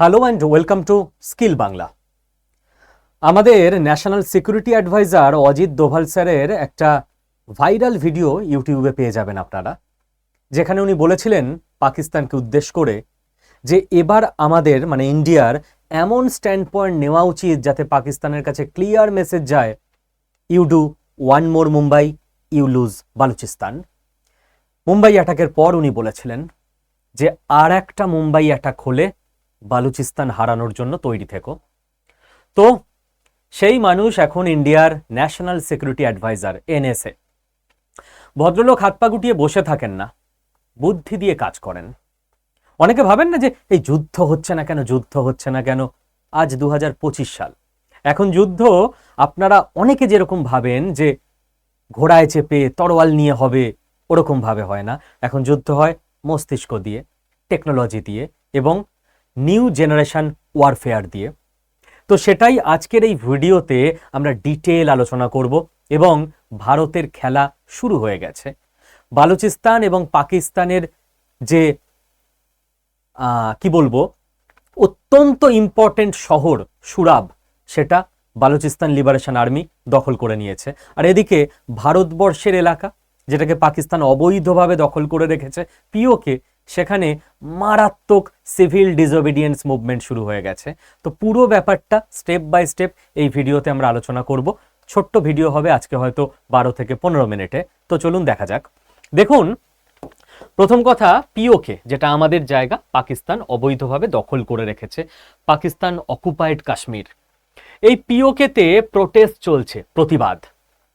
Hello and welcome to skill Bangla আমাদের national security adviser Ajit Doval স্যারের একটা viral video ইউটিউবে পেয়ে যাবেন আপনারা, যেখানে উনি বলেছিলেন পাকিস্তানকে উদ্দেশ্য করে যে এবার আমাদের মানে ইন্ডিয়ার এমন স্ট্যান্ড পয়েন্ট নেওয়া উচিত যাতে পাকিস্তানের কাছে ক্লিয়ার মেসেজ যায় you do one more Mumbai you lose Balochistan Mumbai অ্যাটাকের পর উনি বলেছিলেন যে আর একটা মুম্বাই অ্যাটাক হলে বালুচিস্তান হারানোর জন্য তৈরি থেকো। তো, সেই মানুষ এখন ইন্ডিয়ার ন্যাশনাল সিকিউরিটি অ্যাডভাইজার, এনএসএ। ভদ্রলোক হাত পা গুটিয়ে বসে থাকেন না, বুদ্ধি দিয়ে কাজ করেন। অনেকে ভাবেন না যে এই যুদ্ধ হচ্ছে না কেন, যুদ্ধ হচ্ছে না কেন? আজ দু হাজার পঁচিশ সাল। এখন যুদ্ধ, আপনারা অনেকে যেরকম ভাবেন যে ঘোড়ায় চেপে তরোয়াল নিয়ে হবে, ওরকম ভাবে হয় না। এখন যুদ্ধ হয় মস্তিষ্ক দিয়ে, টেকনোলজি দিয়ে এবং নিউ জেনারেশন ওয়ারফেয়ার দিয়ে। তো সেটাই আজকের এই ভিডিওতে আমরা ডিটেল আলোচনা করব এবং ভারতের খেলা শুরু হয়ে গেছে। বালুচিস্তান এবং পাকিস্তানের যে কি বলব, অত্যন্ত ইম্পর্টেন্ট শহর সুরাব, সেটা বালুচিস্তান লিবারেশন আর্মি দখল করে নিয়েছে। আর এদিকে ভারতবর্ষের এলাকা, যেটাকে পাকিস্তান অবৈধভাবে দখল করে রেখেছে, পিওকে সেখানে মারাত্মক সিভিল ডিসোবিডিয়েন্স মুভমেন্ট শুরু হয়ে গেছে। তো পুরো ব্যাপারটা স্টেপ বাই স্টেপ এই ভিডিওতে আমরা আলোচনা করব। ছোট্ট ভিডিও হবে, আজকে হয়তো বারো থেকে পনেরো মিনিটে। তো চলুন দেখা যাক। দেখুন, প্রথম কথা পিওকে যেটা আমাদের জায়গা, পাকিস্তান অবৈধভাবে দখল করে রেখেছে, পাকিস্তান অকুপাইড কাশ্মীর। এই পিওকেতে প্রোটেস্ট চলছে, প্রতিবাদ।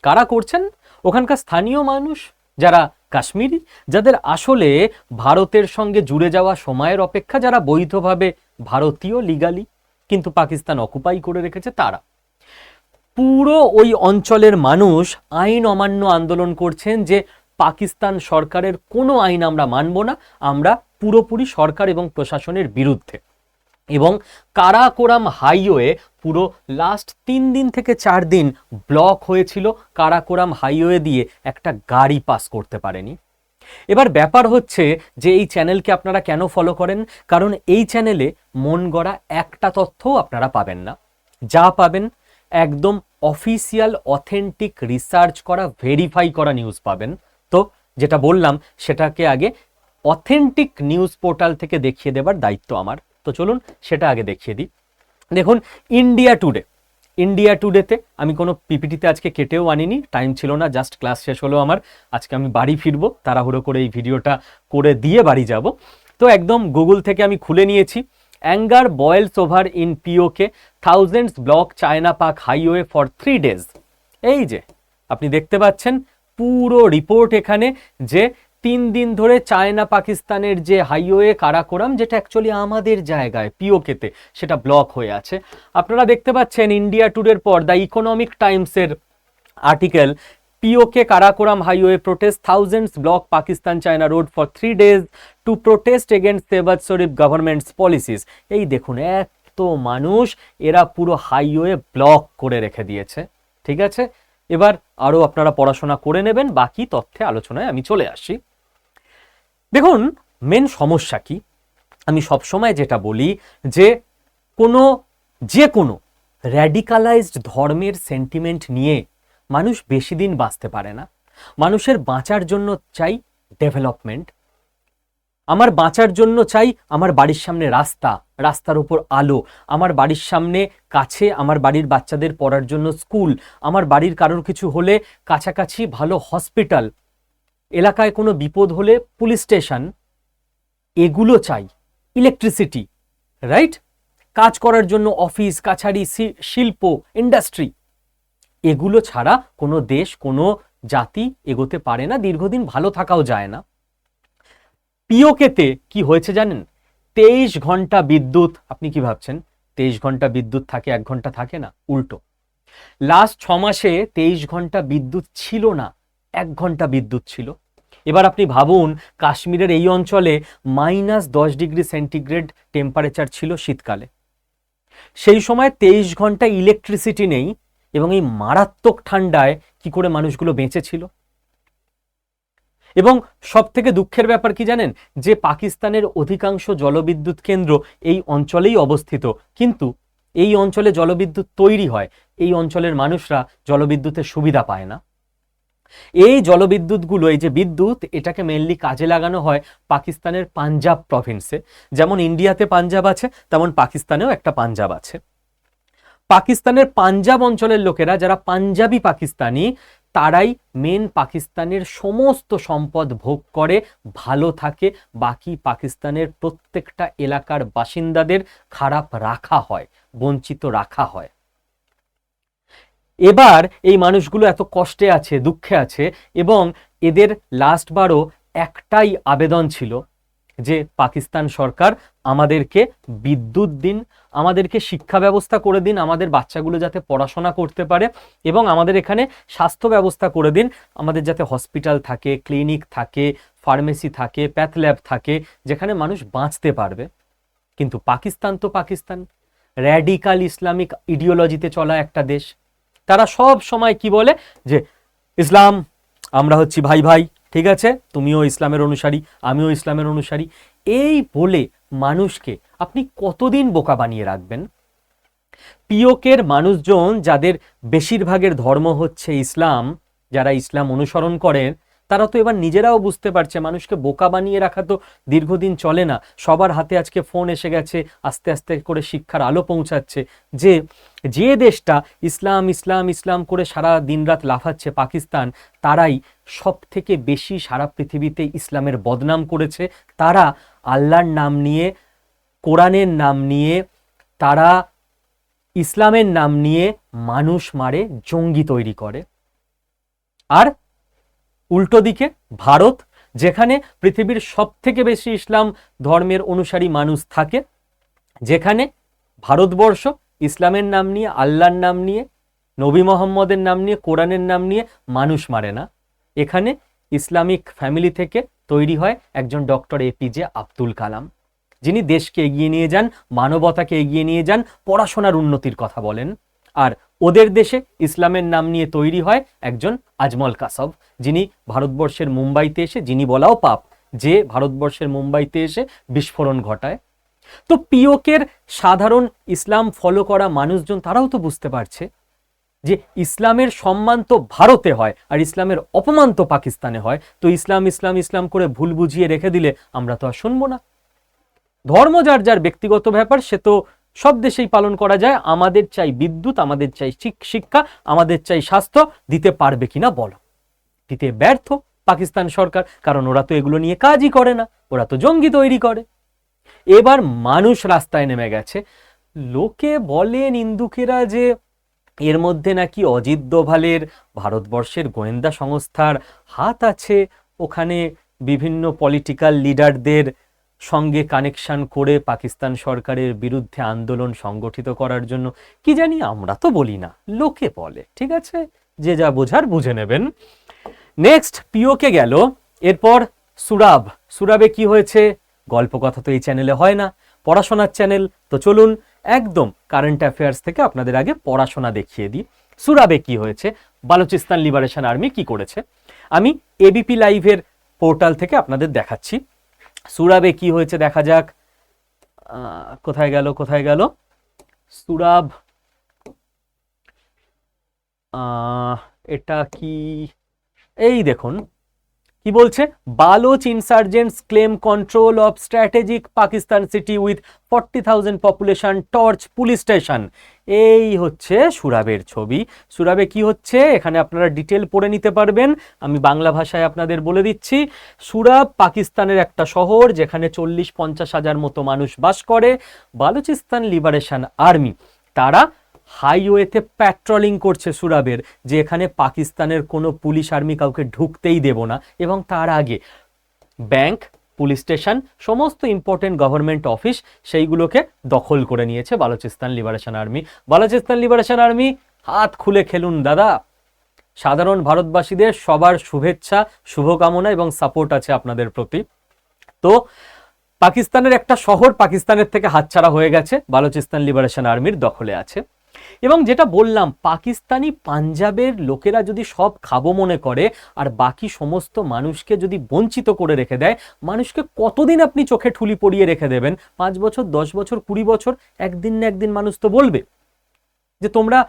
কারা করছেন? ওখানকার স্থানীয় মানুষ যারা কাশ্মীরি, যাদের আসলে ভারতের সঙ্গে জুড়ে যাওয়া সময়ের অপেক্ষা, যারা বৈধভাবে ভারতীয় লিগালি কিন্তু পাকিস্তান অকুপাই করে রেখেছে তারা। পুরো ওই অঞ্চলের মানুষ আইন অমান্য আন্দোলন করছেন যে পাকিস্তান সরকারের কোনো আইন আমরা মানব না, আমরা পুরোপুরি সরকার এবং প্রশাসনের বিরুদ্ধে। এবং কারাকোরাম হাইওয়ে পুরো লাস্ট তিন দিন থেকে চার দিন ব্লক হয়েছিল। কারাকোরাম হাইওয়ে দিয়ে একটা গাড়ি পাস করতে পারেনি। এবার ব্যাপার হচ্ছে যে এই চ্যানেলকে আপনারা কেন ফলো করেন? কারণ এই চ্যানেলে মন গড়া একটা তথ্যও আপনারা পাবেন না। যা পাবেন একদম অফিসিয়াল অথেন্টিক রিসার্চ করা ভেরিফাই করা নিউজ পাবেন। তো যেটা বললাম, সেটাকে আগে অথেন্টিক নিউজ পোর্টাল থেকে দেখিয়ে দেবার দায়িত্ব আমার। তো চলুন সেটা আগে দেখিয়ে দিই। দেখুন ইন্ডিয়া টুডে ইন্ডিয়া টুডেতে আমি কোনো পিপিটিতে আজকে কেটেও আনিনি টাইম ছিল না জাস্ট ক্লাস শেষ হলো আমার, আজকে আমি বাড়ি ফিরবো, তাড়াহুড়ো করে এই ভিডিওটা করে দিয়ে বাড়ি যাব। তো একদম গুগল থেকে আমি খুলে নিয়েছি anger boils over in PoK thousands block China Pak highway for three days এই যে, আপনি দেখতে পাচ্ছেন, পুরো রিপোর্ট এখানে যে তিন দিন ধরে চায়না পাকিস্তানের যে হাইওয়ে কারাকোরাম, যেটা অ্যাকচুয়ালি আমাদের জায়গায়, পিওকেতে, সেটা ব্লক হয়ে আছে। আপনারা দেখতে পাচ্ছেন ইন্ডিয়া ট্যুরের পর দ্য ইকোনমিক টাইমসের article PoK Karakoram highway protest thousands block Pakistan China road for three days to protest against Shehbaz Sharif government's policies এই দেখুন এত মানুষ, এরা পুরো হাইওয়ে ব্লক করে রেখে দিয়েছে। ঠিক আছে? এবার আরও আপনারা পড়াশোনা করে নেবেন, বাকি তথ্যে, আলোচনায় আমি চলে আসি। দেখুন মেন সমস্যা কি? আমি সবসময় যেটা বলি যে কোনো যে কোনো র্যাডিকালাইজড ধর্মের সেন্টিমেন্ট নিয়ে মানুষ বেশি দিন বাঁচতে পারে না। মানুষের বাঁচার জন্য চাই ডেভেলপমেন্ট আমার বাঁচার জন্য চাই আমার বাড়ির সামনে রাস্তা, রাস্তার উপর আলো। আমার বাড়ির সামনে কাছে আমার বাড়ির বাচ্চাদের পড়ার জন্য স্কুল আমার বাড়ির কারোর কিছু হলে কাছাকাছি ভালো হসপিটাল এলাকায় কোনো বিপদ হলে পুলিশ স্টেশন, এগুলো চাই। Electricity, right? কাজ করার জন্য অফিস, কাছারি শিল্প, ইন্ডাস্ট্রি। এগুলো ছাড়া কোনো দেশ, কোনো জাতি এগোতে পারে না, দীর্ঘদিন ভালো থাকাও যায় না। পিওকেতে কি হয়েছে জানেন? তেইশ ঘণ্টা বিদ্যুৎ, আপনি কি ভাবছেন? তেইশ ঘণ্টা বিদ্যুৎ থাকে, এক ঘণ্টা থাকে না, উল্টো। লাস্ট ছ মাসে তেইশ ঘণ্টা বিদ্যুৎ ছিল না। এক ঘণ্টা বিদ্যুৎ ছিল। এবার আপনি ভাবুন, কাশ্মীরের এই অঞ্চলে মাইনাস দশ ডিগ্রি সেন্টিগ্রেড টেম্পারেচার ছিল শীতকালে। সেই সময় তেইশ ঘণ্টা ইলেকট্রিসিটি নেই এবং এই মারাত্মক ঠান্ডায় কি করে মানুষগুলো বেঁচে ছিল এবং সব থেকে দুঃখের ব্যাপার কি জানেন? যে পাকিস্তানের অধিকাংশ জলবিদ্যুৎ কেন্দ্র এই অঞ্চলেই অবস্থিত। কিন্তু এই অঞ্চলে জলবিদ্যুৎ তৈরি হয়, এই অঞ্চলের মানুষরা জলবিদ্যুতের সুবিধা পায় না। এই জলবিদ্যুৎগুলো, এই যে বিদ্যুৎ, এটাকে মেনলি কাজে লাগানো হয় পাকিস্তানের পাঞ্জাব প্রভিন্সে যেমন ইন্ডিয়াতে পাঞ্জাব আছে, তেমন পাকিস্তানেও একটা পাঞ্জাব আছে। পাকিস্তানের পাঞ্জাব অঞ্চলের লোকেরা, যারা পাঞ্জাবি পাকিস্তানি, তারাই মেন পাকিস্তানের সমস্ত সম্পদ ভোগ করে, ভালো থাকে, বাকি পাকিস্তানের প্রত্যেকটা এলাকার বাসিন্দাদের খারাপ রাখা হয়, বঞ্চিত রাখা হয়। এবার এই মানুষগুলো এত কষ্টে আছে, দুঃখে আছে এবং এদের লাস্টবারও একটাই আবেদন ছিল যে পাকিস্তান সরকার আমাদেরকে বিদ্যুৎ দিন, আমাদেরকে শিক্ষা ব্যবস্থা করে দিন, আমাদের বাচ্চাগুলো যাতে পড়াশোনা করতে পারে এবং আমাদের এখানে স্বাস্থ্য ব্যবস্থা করে দিন। আমাদের যাতে হসপিটাল থাকে ক্লিনিক থাকে ফার্মেসি থাকে প্যাথ ল্যাব থাকে, যেখানে মানুষ বাঁচতে পারবে। কিন্তু পাকিস্তান তো পাকিস্তান। র্যাডিকাল ইসলামিক ইডিওলজিতে চলা একটা দেশ। তারা সব সময় কি বলে? যে, ইসলাম, আমরা হচ্ছি ভাই ভাই, ঠিক আছে? তুমিও ইসলামের অনুসারী, আমিও ইসলামের অনুসারী। এই বলে মানুষকে আপনি কতদিন বোকা বানিয়ে রাখবেন? পিওকের মানুষজন যাদের বেশিরভাগের ধর্ম হচ্ছে ইসলাম, যারা ইসলাম অনুসরণ করেন তারা তো এবার নিজেরাও বুঝতে পারছে, মানুষকে বোকা বানিয়ে রাখা তো দীর্ঘদিন চলে না। সবার হাতে আজকে ফোন এসে গেছে, আস্তে আস্তে করে শিক্ষার আলো পৌঁছাচ্ছে যে যে দেশটা ইসলাম ইসলাম ইসলাম করে সারা দিনরাত লাফাচ্ছে, পাকিস্তান, তারাই সব থেকে বেশি সারা পৃথিবীতে ইসলামের বদনাম করেছে। তারা আল্লাহর নাম নিয়ে, কোরআনের নাম নিয়ে, তারা ইসলামের নাম নিয়ে মানুষ মারে, জঙ্গি তৈরি করে। আর উল্টো দিকে ভারত, যেখানে পৃথিবীর সব থেকে বেশি ইসলাম ধর্মের অনুসারী মানুষ থাকে, যেখানে ভারতবর্ষ ইসলামের নাম নিয়ে, আল্লাহর নাম নিয়ে, নবী মোহাম্মদের নাম নিয়ে, কোরআনের নাম নিয়ে মানুষ মারে না। এখানে ইসলামিক ফ্যামিলি থেকে তৈরি হয় একজন ডক্টর এপিজে আব্দুল কালাম, যিনি দেশকে এগিয়ে নিয়ে যান, মানবতাকে এগিয়ে নিয়ে যান, পড়াশোনার উন্নতির কথা বলেন। আর ওদের দেশে ইসলামের নাম নিয়ে তৈরি হয় একজন আজমল কাসব, যিনি ভারতবর্ষের মুম্বাইতে এসে, যিনি বলাও পাপ, যে ভারতবর্ষের মুম্বাইতে এসে বিস্ফোরণ ঘটায়। তো পিওকের সাধারণ ইসলাম ফলো করা মানুষজন তারাও তো বুঝতে পারছে যে ইসলামের সম্মান তো ভারতে হয় আর ইসলামের অপমান তো পাকিস্তানে হয়। তো ইসলাম ইসলাম ইসলাম করে ভুল বুঝিয়ে রেখে দিলে আমরা তো আর শুনব না। ধর্ম যার যার ব্যক্তিগত ব্যাপার, সে তো সব দেশেই পালন করা যায়। আমাদের চাই বিদ্যুৎ, আমাদের চাই শিক- শিক্ষা, আমাদের চাই স্বাস্থ্য। দিতে পারবে কিনা বলো। দিতে ব্যর্থ পাকিস্তান সরকার, কারণ ওরা তো এগুলো নিয়ে কাজই করে না। ওরা তো জঙ্গি তৈরি করে। এবার মানুষ রাস্তায় নেমে গেছে। লোকে বলেন ইন্দুকেরা যে এর মধ্যে নাকি অজিত দোভালের ভারতবর্ষের গোয়েন্দা সংস্থার হাত আছে। ওখানে বিভিন্ন পলিটিক্যাল লিডারদের সঙ্গে কানেকশন করে পাকিস্তান সরকারের বিরুদ্ধে আন্দোলন সংগঠিত করার জন্য। কি জানি আমরা তো বলি না, লোকে বলে, ঠিক আছে? যে যা বোঝার বুঝে নেবেন। নেক্সট পিওকে গেল। এরপর সুরাব। সুরাবে কি হয়েছে? গল্প কথা তো এই চ্যানেলে হয় না। পড়াশোনার চ্যানেল তো চলুন একদম কারেন্ট অ্যাফেয়ার্স থেকে আপনাদের আগে পড়াশোনা দেখিয়ে দিই। সুরাবে কি হয়েছে? বালুচিস্তান লিবারেশন আর্মি কি করেছে? আমি এবিপি লাইভের পোর্টাল থেকে আপনাদের দেখাচ্ছি। সুরাবে কি হয়েছে দেখা যাক। কোথায় গেল কোথায় গেল? সুরাব এটা কি? এই দেখুন কি বলছে? Baloch insurgents claim control of strategic Pakistan city with forty thousand population torch police station এই হচ্ছে সুরাবের ছবি। সুরাবে কি হচ্ছে? এখানে আপনারা ডিটেল পড়ে নিতে পারবেন। আমি বাংলা ভাষায় আপনাদের বলে দিচ্ছি। সুরাব পাকিস্তানের একটা শহর যেখানে চল্লিশ পঞ্চাশ হাজার মতো মানুষ বাস করে, বালুচিস্তান লিবারেশন আর্মি তারা হাইওয়েতে প্যাট্রোলিং করছে সুরাবের, যে এখানে পাকিস্তানের কোনো পুলিশ আর্মি কাউকে ঢুকতেই দেব না। এবং তার আগে ব্যাংক, পুলিশ স্টেশন, সমস্ত ইম্পর্টেন্ট গভর্নমেন্ট অফিস সেইগুলোকে দখল করে নিয়েছে Balochistan liberation army Balochistan liberation army হাত খুলে খেলুন দাদা। সাধারণ ভারতবাসীদের সবার শুভেচ্ছা, শুভকামনা এবং সাপোর্ট আছে আপনাদের প্রতি। তো পাকিস্তানের একটা শহর পাকিস্তানের থেকে হাতছাড়া হয়ে গেছে, বালুচিস্তান লিবারেশন আর্মির দখলে আছে। এবং যেটা বললাম, পাকিস্তানি পাঞ্জাবের লোকেরা যদি সব খাব মনে করে, আর বাকি সমস্ত মানুষকে যদি বঞ্চিত করে রেখে দেয়, মানুষকে কতদিন আপনি চোখে ঠুলি পরিয়ে রেখে দেবেন? পাঁচ বছর, দশ বছর, কুড়ি বছর? একদিন না একদিন মানুষ তো বলবে যে তোমরা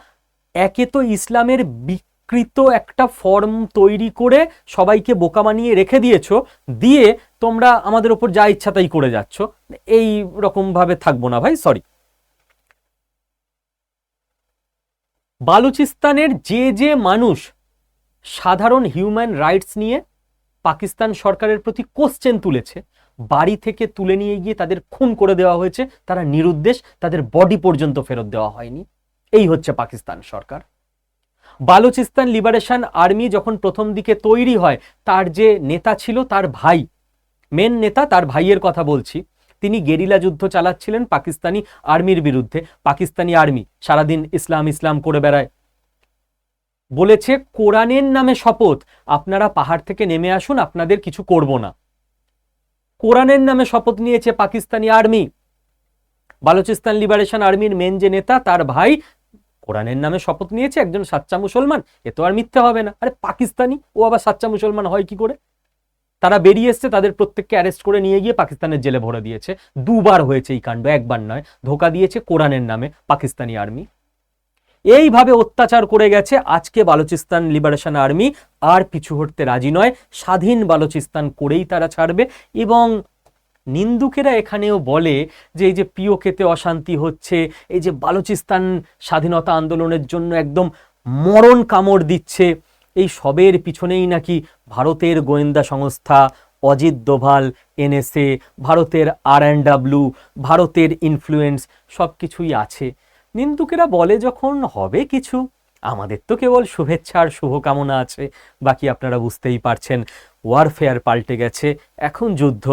একে তো ইসলামের বিকৃত একটা ফর্ম তৈরি করে সবাইকে বোকা বানিয়ে রেখে দিয়েছ, দিয়ে তোমরা আমাদের ওপর যা ইচ্ছা তাই করে যাচ্ছ। এই রকম ভাবে থাকব না ভাই সরি বালুচিস্তানের যে যে মানুষ সাধারণ হিউম্যান রাইটস নিয়ে পাকিস্তান সরকারের প্রতি কোশ্চেন তুলেছে, বাড়ি থেকে তুলে নিয়ে গিয়ে তাদের খুন করে দেওয়া হয়েছে, তারা নিরুদ্দেশ, তাদের বডি পর্যন্ত ফেরত দেওয়া হয়নি। এই হচ্ছে পাকিস্তান সরকার। বালুচিস্তান লিবারেশন আর্মি যখন প্রথম দিকে তৈরি হয়, তার যে নেতা ছিল তার ভাই, মেন নেতা তার ভাইয়ের কথা বলছি তিনি গেরিলা যুদ্ধ চালাচ্ছিলেন পাকিস্তানি আর্মির বিরুদ্ধে। পাকিস্তানি আর্মি সারাদিন ইসলাম ইসলাম করে বেড়ায়। বলেছে, কোরআনের নামে শপথ, আপনারা পাহাড় থেকে নেমে আসুন, আপনাদের কিছু করব না। কোরআনের নামে শপথ নিয়েছে পাকিস্তানি আর্মি। বালুচিস্তান লিবারেশন আর্মির মেন যে নেতা, তার ভাই কোরআনের নামে শপথ নিয়েছে, একজন সাচ্চা মুসলমান। এ তো আর মিথ্যে হবে না। আরে, পাকিস্তানি? ও আবার সাচ্চা মুসলমান হয় কি করে? তারা বেরিয়ে এসছে, তাদের প্রত্যেককে অ্যারেস্ট করে নিয়ে গিয়ে পাকিস্তানের জেলে ভরে দিয়েছে। দুবার হয়েছে এই কাণ্ড, একবার নয়, ধোকা দিয়েছে কোরআনের নামে পাকিস্তানি আর্মি এইভাবে অত্যাচার করে গেছে আজকে বালুচিস্তান লিবারেশন আর্মি আর পিছু হটতে রাজি নয়। স্বাধীন বালুচিস্তান করেই তারা ছাড়বে এবং নিন্দুকেরা এখানেও বলে যে এই যে পিওকেতে অশান্তি হচ্ছে, এই যে বালুচিস্তান স্বাধীনতা আন্দোলনের জন্য একদম মরণ কামড় দিচ্ছে এই সবের পিছনেই নাকি ভারতের গোয়েন্দা সংস্থা অজিত দোভাল, এনএসএ, ভারতের আর ডাব্লু ভারতের ইনফ্লুয়েন্স সব কিছুই আছে। নিন্দুকেরা বলে যখন হবে কিছু, আমাদের তো কেবল শুভেচ্ছা আর শুভকামনা আছে, বাকি আপনারা বুঝতেই পারছেন, ওয়ারফেয়ার পাল্টে গেছে, এখন যুদ্ধ,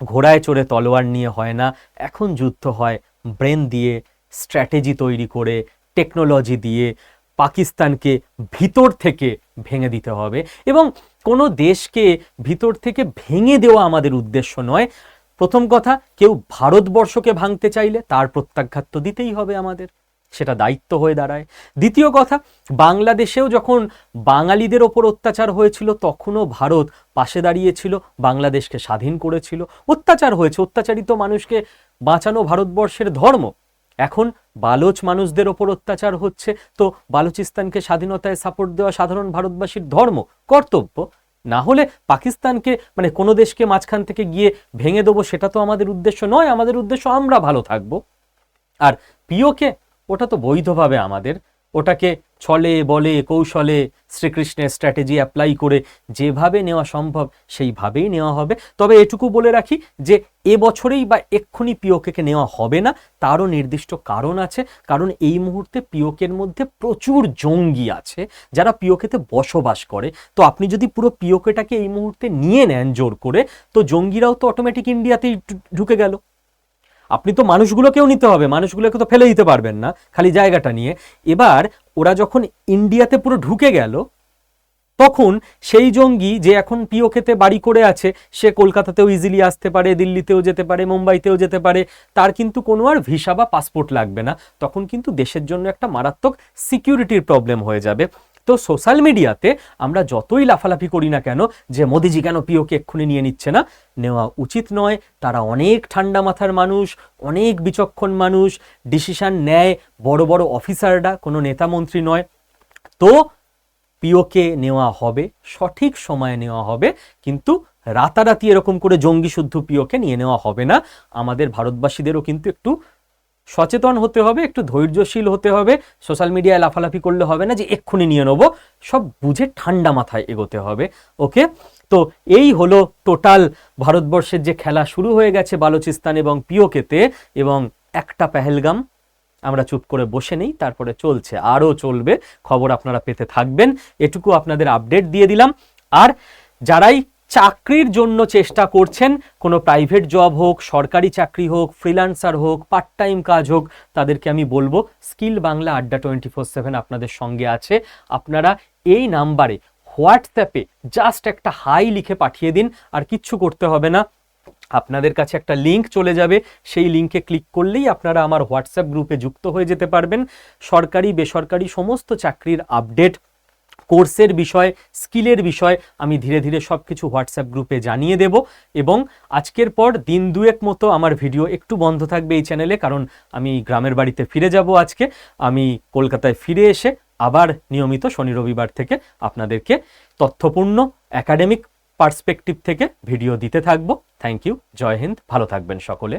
ঘোড়ায় চড়ে তলোয়ার নিয়ে হয় না, এখন যুদ্ধ হয় ব্রেন দিয়ে, স্ট্র্যাটেজি তৈরি করে, টেকনোলজি দিয়ে পাকিস্তানকে ভিতর থেকে ভেঙে দিতে হবে। এবং কোনো দেশকে ভিতর থেকে ভেঙে দেওয়া আমাদের উদ্দেশ্য নয়। প্রথম কথা, কেউ ভারতবর্ষকে ভাঙতে চাইলে তার প্রত্যাঘাত তো দিতেই হবে আমাদের। সেটা দায়িত্ব হয়ে দাঁড়ায়। দ্বিতীয় কথা, বাংলাদেশেও যখন বাঙালিদের ওপর অত্যাচার হয়েছিল, তখনও ভারত পাশে দাঁড়িয়েছিল, বাংলাদেশকে স্বাধীন করেছিল। অত্যাচার হয়েছে, অত্যাচারিত মানুষকে বাঁচানো ভারতবর্ষের ধর্ম। এখন বালোচ মানুষদের ওপর অত্যাচার হচ্ছে। তো বালুচিস্তানকে স্বাধীনতায় সাপোর্ট দেওয়া সাধারণ ভারতবাসীর ধর্ম, কর্তব্য? না হলে পাকিস্তানকে মানে কোনো দেশকে মাঝখান থেকে গিয়ে ভেঙে দেবো সেটা তো আমাদের উদ্দেশ্য নয়। আমাদের উদ্দেশ্য আমরা ভালো থাকব। আর পিওকে, ওটা তো বৈধভাবে আমাদের ওটাকে ছলে, বলে, কৌশলে শ্রীকৃষ্ণের স্ট্র্যাটেজি অ্যাপ্লাই করে যেভাবে নেওয়া সম্ভব সেইভাবেই নেওয়া হবে। তবে এটুকু বলে রাখি যে এবছরেই বা এক্ষুনি পিওকেকে নেওয়া হবে না, তারও নির্দিষ্ট কারণ আছে। কারণ এই মুহূর্তে পিওকের মধ্যে প্রচুর জঙ্গি আছে যারা পিওকেতে বসবাস করে। তো আপনি যদি পুরো পিওকেটাকে এই মুহূর্তে নিয়ে নেন জোর করে, তো জঙ্গিরাও তো অটোমেটিক ইন্ডিয়াতেই ঢুকে গেল। আপনি তো মানুষগুলোকেও নিতে হবে, মানুষগুলোকে তো ফেলে দিতে পারবেন না, খালি জায়গাটা নিয়ে। এবার ওরা যখন ইন্ডিয়াতে পুরো ঢুকে গেল, তখন সেই জঙ্গি যে এখন পিওকেতে বাড়ি করে আছে, সে কলকাতাতেও ইজিলি আসতে পারে, দিল্লিতেও যেতে পারে, মুম্বাইতেও যেতে পারে, তার কিন্তু কোনো আর ভিসা বা পাসপোর্ট লাগবে না। তখন কিন্তু দেশের জন্য একটা মারাত্মক সিকিউরিটির প্রবলেম হয়ে যাবে। তো সোশ্যাল মিডিয়াতে আমরা যতই লাফালাফি করি না কেন, যে মোদিজি কেন পিওকে এক্ষুনি নিয়ে নিচ্ছে না, নেওয়া উচিত নয়। তারা অনেক ঠান্ডা মাথার মানুষ, অনেক বিচক্ষণ মানুষ, ডিসিশন নেয় বড় বড় অফিসাররা, কোনো নেতা মন্ত্রী নয়। তো পিওকে নেওয়া হবে, সঠিক সময়ে নেওয়া হবে, কিন্তু রাতারাতি এরকম করে জঙ্গি শুদ্ধ পিওকে নিয়ে নেওয়া হবে না। আমাদের ভারতবাসীদেরও কিন্তু একটু সচেতন হতে হবে, একটু ধৈর্যশীল হতে হবে, সোশ্যাল মিডিয়ায় লাফালাফি করলে হবে না যে এক্ষুনি নিয়ে নেব, সব বুঝে ঠান্ডা মাথায় এগোতে হবে, ওকে? তো এই হলো টোটাল ভারতবর্ষের যে খেলা শুরু হয়ে গেছে বালুচিস্তান এবং পিওকেতে, এবং একটা পেহেলগাম, আমরা চুপ করে বসে নেই, তারপরে চলছে, আরও চলবে, খবর আপনারা পেতে থাকবেন, এটুকু আপনাদের আপডেট দিয়ে দিলাম। আর যারাই চাকরির জন্য চেষ্টা করছেন। কোনো প্রাইভেট জব হোক, সরকারি চাকরি হোক ফ্রিল্যান্সার হোক পার্ট টাইম কাজ হোক, তাদেরকে আমি বলব, স্কিল বাংলা আড্ডা টোয়েন্টি ফোর সেভেন আপনাদের সঙ্গে আছে। আপনারা এই নাম্বারে হোয়াটসঅ্যাপে জাস্ট একটা হাই লিখে পাঠিয়ে দিন, আর কিচ্ছু করতে হবে না। আপনাদের কাছে একটা লিংক চলে যাবে, সেই লিঙ্কে ক্লিক করলেই আপনারা আমার হোয়াটসঅ্যাপ গ্রুপে যুক্ত হয়ে যেতে পারবেন। সরকারি, বেসরকারি সমস্ত চাকরির আপডেট কোর্সের বিষয়, স্কিলের বিষয় আমি ধীরে ধীরে সব কিছু হোয়াটসঅ্যাপ গ্রুপে জানিয়ে দেব এবং আজকের পর দিন দুয়েক মতো আমার ভিডিও একটু বন্ধ থাকবে এই চ্যানেলে কারণ আমি গ্রামের বাড়িতে ফিরে যাব আজকে। আমি কলকাতায় ফিরে এসে আবার নিয়মিত শনি রবিবার থেকে আপনাদেরকে তথ্যপূর্ণ একাডেমিক পার্সপেক্টিভ থেকে ভিডিও দিতে থাকব। থ্যাংক ইউ জয় হিন্দ। ভালো থাকবেন সকলে।